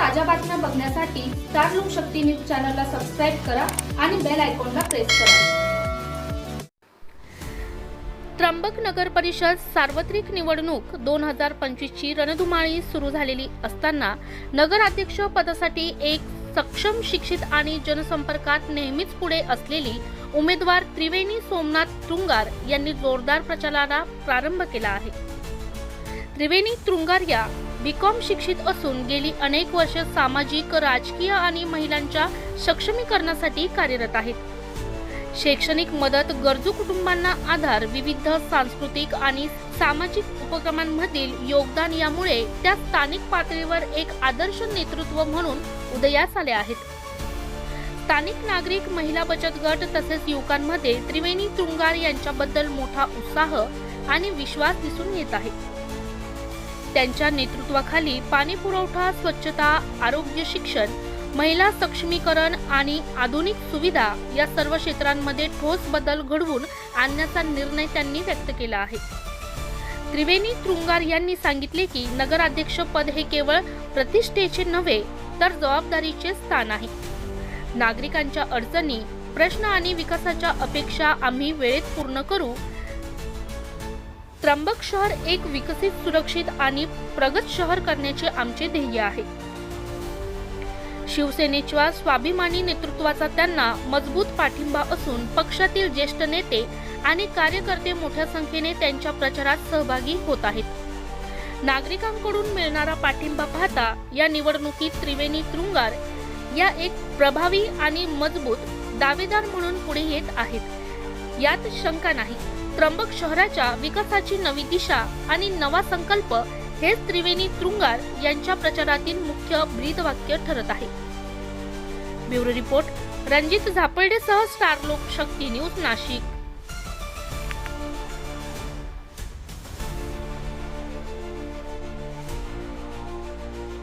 ताज्या बातम्या बघण्यासाठी स्टार लोकशक्ती न्यूज चॅनलला सबस्क्राईब करा आणि बेल आयकॉनला प्रेस करा. त्र्यंबक नगर परिषद सार्वत्रिक निवडणूक दोन हजार पंचवीसची रणधुमाळी सुरू झालेली असताना नगराध्यक्ष पदासाठी एक सक्षम शिक्षित आणि जनसंपर्कात नेहमीच पुढे असलेली उमेदवार त्रिवेणी सोमनाथ तुंगार यांनी जोरदार प्रचाराला प्रारंभ केला आहे. त्रिवेणी तुंगार या बीकॉम शिक्षित असून गेली अनेक वर्ष सामाजिक राजकीय आणि महिलांच्या सक्षमीकरणासाठी कार्यरत आहेत. शैक्षणिक मदत गरजू कुटुंबांना आधार विविध सांस्कृतिक आणि सामाजिक उपक्रमांमधील योगदान यामुळे त्या स्थानिक पातळीवर एक आदर्श नेतृत्व म्हणून उदयास आले आहेत. स्थानिक नागरिक महिला बचत गट तसेच युवकांमध्ये त्रिवेणी तुंगार यांच्याबद्दल मोठा उत्साह आणि विश्वास दिसून येत आहे. त्यांच्या नेतृत्वाखाली पाणी पुरवठा स्वच्छता आरोग्य शिक्षण महिला सक्षमीकरण आणि आधुनिक सुविधा या सर्व क्षेत्रांमध्ये ठोस बदल घडवून आणण्याचा निर्णय त्यांनी व्यक्त केला आहे. त्रिवेणी तृंगार यांनी सांगितले की नगराध्यक्ष पद हे केवळ प्रतिष्ठेचे नव्हे तर जबाबदारीचे स्थान आहे. नागरिकांच्या अडचणी प्रश्न आणि विकासाच्या अपेक्षा आम्ही वेळेत पूर्ण करू त्र्यंबक शहर एक विकसित सुरक्षित आणि प्रगत शहर करण्याचे आमचे ध्येय आहे. शिवसेनेच्या स्वाभिमानी नेतृत्वाचा त्यांना मजबूत पाठिंबा असून पक्षातील ज्येष्ठ नेते आणि कार्यकर्ते मोठ्या संख्येने त्यांच्या प्रचारात सहभागी होत आहेत. नागरिकांकडून मिळणारा पाठिंबा पाहता या निवडणुकीत त्रिवेणी तृंगार या एक प्रभावी आणि मजबूत दावेदार म्हणून पुढे येत आहेत. यात शंका नाही. त्र्यंबक शहराच्या विकासाची नवी दिशा आणि नवा संकल्प हेच त्रिवेणी तृंगार यांच्या प्रचारातील मुख्य ब्रीदवाक्य ठरत आहे. ब्युरो रिपोर्ट रणजित झापर्डेसह स्टार लोक शक्ती न्यूज नाशिक.